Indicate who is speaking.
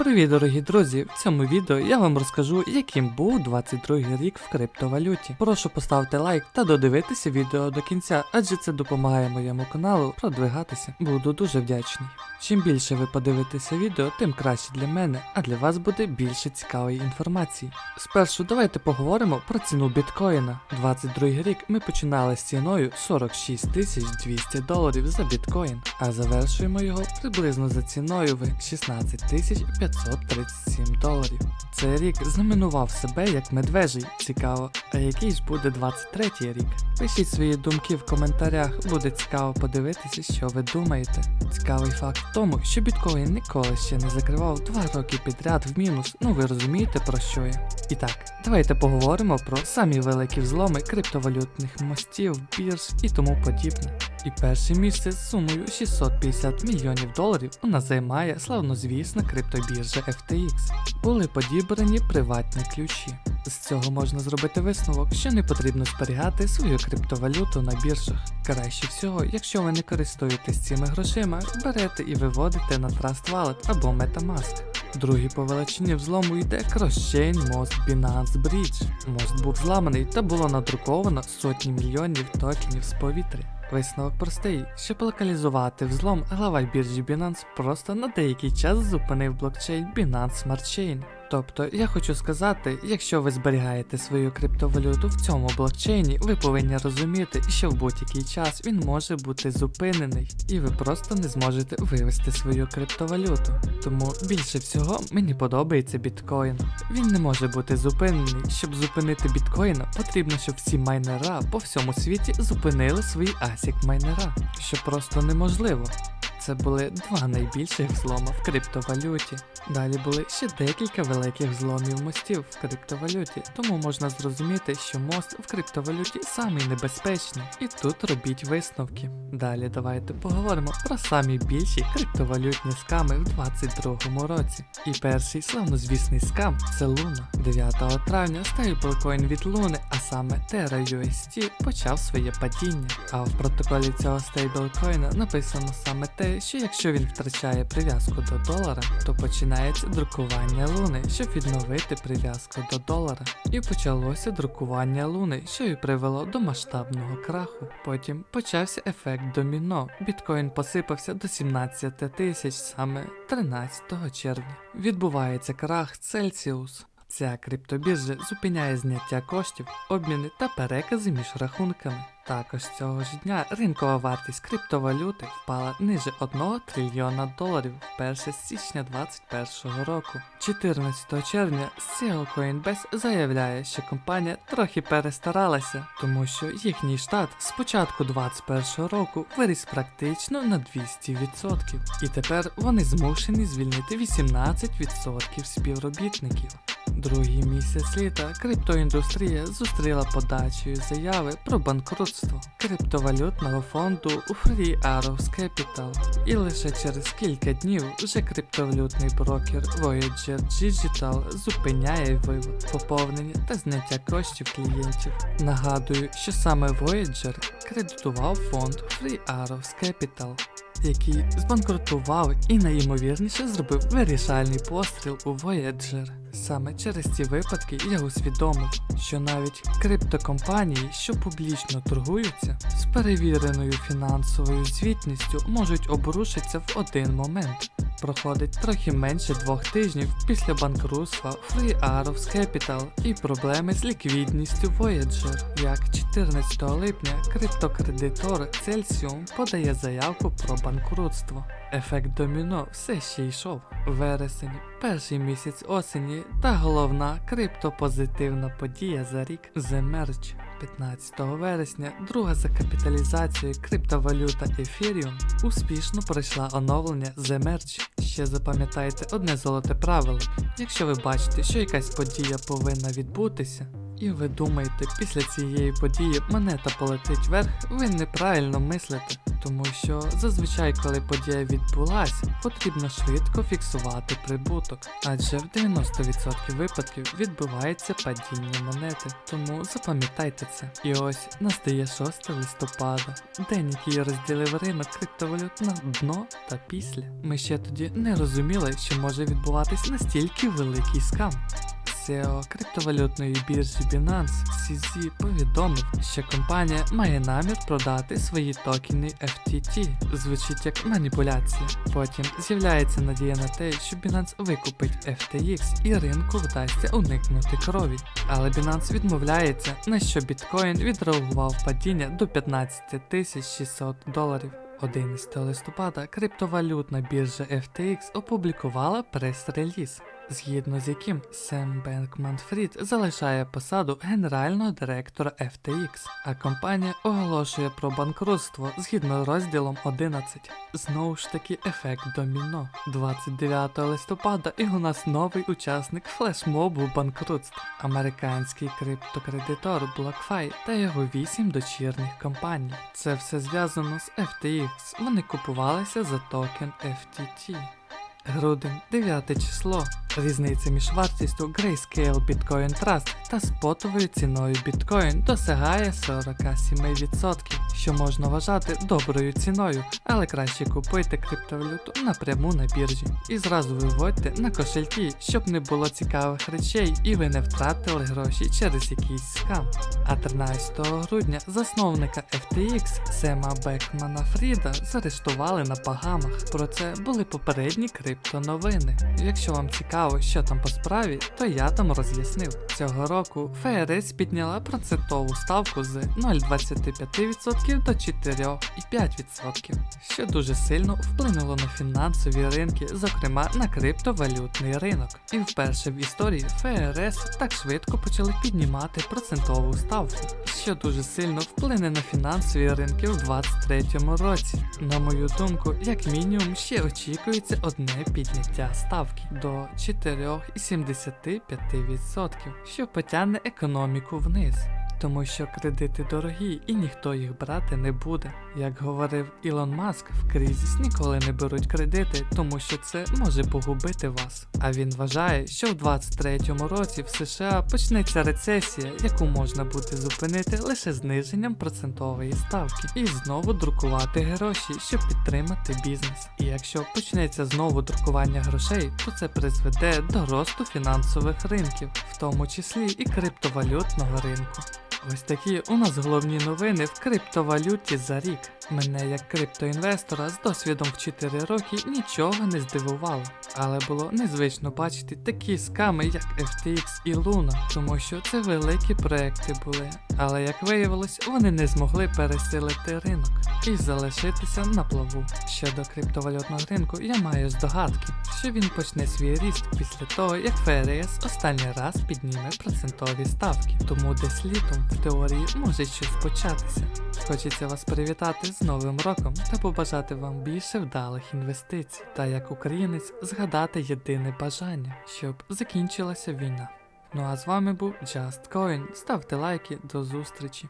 Speaker 1: Привіт, дорогі друзі! В цьому відео я вам розкажу, яким був 22 рік в криптовалюті. Прошу поставити лайк та додивитися відео до кінця, адже це допомагає моєму каналу продвигатися. Буду дуже вдячний. Чим більше ви подивитеся відео, тим краще для мене, а для вас буде більше цікавої інформації. Спершу давайте поговоримо про ціну біткоїна. 22 рік ми починали з ціною 46 тисяч 200 доларів за біткоін, а завершуємо його приблизно за ціною в 16 тисяч 537 доларів. Цей рік знаменував себе як медвежий. Цікаво, а який ж буде 23 рік? Пишіть свої думки в коментарях, буде цікаво подивитися, що ви думаєте. Цікавий факт в тому, що біткоін ніколи ще не закривав 2 роки підряд в мінус. Ну ви розумієте про що я. І так, давайте поговоримо про самі великі взломи криптовалютних мостів, бірж і тому подібне. І перше місце з сумою 650 мільйонів доларів нас займає славнозвісна криптобіржа FTX. Були подібрані приватні ключі. З цього можна зробити висновок, що не потрібно зберігати свою криптовалюту на біржах. Краще всього, якщо ви не користуєтесь цими грошима, берете і виводите на Trust Wallet або MetaMask. Другий по величині взлому йде Cross-Chain мост Binance Bridge. Мост був зламаний та було надруковано сотні мільйонів токенів з повітря. Висновок простий, щоб локалізувати взлом, глава біржі Binance просто на деякий час зупинив блокчейн Binance Smart Chain. Тобто, я хочу сказати, якщо ви зберігаєте свою криптовалюту в цьому блокчейні, ви повинні розуміти, що в будь-який час він може бути зупинений, і ви просто не зможете вивести свою криптовалюту. Тому більше всього мені подобається біткоін. Він не може бути зупинений. Щоб зупинити біткоїна, потрібно, щоб всі майнера по всьому світі зупинили свої ASIC майнера, що просто неможливо. Це були два найбільших взлома в криптовалюті. Далі були ще декілька великих взломів мостів в криптовалюті, тому можна зрозуміти, що мост в криптовалюті самий небезпечний, і тут робіть висновки. Далі давайте поговоримо про самі більші криптовалютні сками в 2022 році. І перший славнозвісний скам це Луна. 9 травня стейблкоін від Луни, а саме Terra UST, почав своє падіння. А в протоколі цього стейблкоїна написано саме те, що якщо він втрачає прив'язку до долара, то починається друкування луни, щоб відновити прив'язку до долара. І почалося друкування луни, що і привело до масштабного краху. Потім почався ефект доміно. Біткоін посипався до 17 тисяч саме 13 червня. Відбувається крах Celsius. Ця криптобіржа зупиняє зняття коштів, обміни та перекази між рахунками. Також цього ж дня ринкова вартість криптовалюти впала ниже 1 трильйона доларів вперше з січня 2021 року. 14 червня CEO Coinbase заявляє, що компанія трохи перестаралася, тому що їхній штат з початку 2021 року виріс практично на 200%. І тепер вони змушені звільнити 18% співробітників. Другий місяць літа криптоіндустрія зустріла подачею заяви про банкрутство криптовалютного фонду у Free Arrows Capital. І лише через кілька днів вже криптовалютний брокер Voyager Digital зупиняє вивод, поповнення та зняття коштів клієнтів. Нагадую, що саме Voyager кредитував фонд Free Arrows Capital який збанкрутував і найімовірніше зробив вирішальний постріл у Voyager. Саме через ці випадки я усвідомив, що навіть криптокомпанії, що публічно торгуються, з перевіреною фінансовою звітністю можуть обрушитися в один момент. Проходить трохи менше двох тижнів після банкрутства Free Arrows Capital і проблеми з ліквідністю Voyager. Як 14 липня криптокредитор Celsium подає заявку про банкрутство. Ефект доміно все ще йшов. Вересень, перший місяць осені та головна криптопозитивна подія за рік The Merge. 15 вересня друга за капіталізацією криптовалюта Ethereum успішно пройшла оновлення The Merge. Ще запам'ятайте одне золоте правило. Якщо ви бачите, що якась подія повинна відбутися, І ви думаєте, після цієї події монета полетить вверх, ви неправильно мислите. Тому що зазвичай, коли подія відбулася, потрібно швидко фіксувати прибуток, адже в 90% випадків відбувається падіння монети. Тому запам'ятайте це. І ось настає 6 листопада, день, який розділив ринок криптовалют на дно та після. Ми ще тоді не розуміли, що може відбуватись настільки великий скам. CEO криптовалютної біржі Binance CZ повідомив, що компанія має намір продати свої токени FTT. Звучить як маніпуляція. Потім з'являється надія на те, що Binance викупить FTX і ринку вдасться уникнути крові. Але Binance відмовляється, на що біткоін відреагував падіння до 15 600 доларів. 11 листопада криптовалютна біржа FTX опублікувала прес-реліз, згідно з яким Сем Бенкман Фрід залишає посаду генерального директора FTX, а компанія оголошує про банкрутство згідно з розділом 11. Знову ж таки, ефект доміно. 29 листопада і у нас новий учасник флешмобу банкрутств. Американський криптокредитор BlockFi та його 8 дочірніх компаній. Це все зв'язано з FTX. Вони купувалися за токен FTT. Грудень 9 число. Різниця між вартістю Grayscale Bitcoin Trust та спотовою ціною біткоін досягає 47%, що можна вважати доброю ціною, але краще купуйте криптовалюту напряму на біржі і зразу виводьте на кошельки, щоб не було цікавих речей і ви не втратили гроші через якийсь скам. А 13 грудня засновника FTX Сема Бекмана Фріда заарештували на Багамах. Про це були попередні криптоновини. Якщо вам цікаво, що там по справі, то я там роз'яснив. Цього року ФРС підняла процентову ставку з 0,25% до 4,5%, що дуже сильно вплинуло на фінансові ринки, зокрема на криптовалютний ринок. І вперше в історії ФРС так швидко почали піднімати процентову ставку, що дуже сильно вплине на фінансові ринки в 2023 році. На мою думку, як мінімум ще очікується одне підняття ставки до 4,75%, що потягне економіку вниз. Тому що кредити дорогі і ніхто їх брати не буде. Як говорив Ілон Маск, в кризіс ніколи не беруть кредити, тому що це може погубити вас. А він вважає, що в 2023 році в США почнеться рецесія, яку можна буде зупинити лише зниженням процентової ставки, і знову друкувати гроші, щоб підтримати бізнес. І якщо почнеться знову друкування грошей, то це призведе до росту фінансових ринків, в тому числі і криптовалютного ринку. Ось такі у нас головні новини в криптовалюті за рік. Мене як криптоінвестора з досвідом в 4 роки нічого не здивувало, але було незвично бачити такі сками, як FTX і Luna, тому що це великі проекти були. Але як виявилось, вони не змогли пересилити ринок і залишитися на плаву. Щодо криптовалютного ринку, я маю здогадки, що він почне свій ріст після того, як ФРС останній раз підніме процентові ставки, тому десь літом в теорії може щось початися. Хочеться вас привітати з Новим роком та побажати вам більше вдалих інвестицій, та як українець згадати єдине бажання, щоб закінчилася війна. Ну а з вами був Just Coin. Ставте лайки, до зустрічі.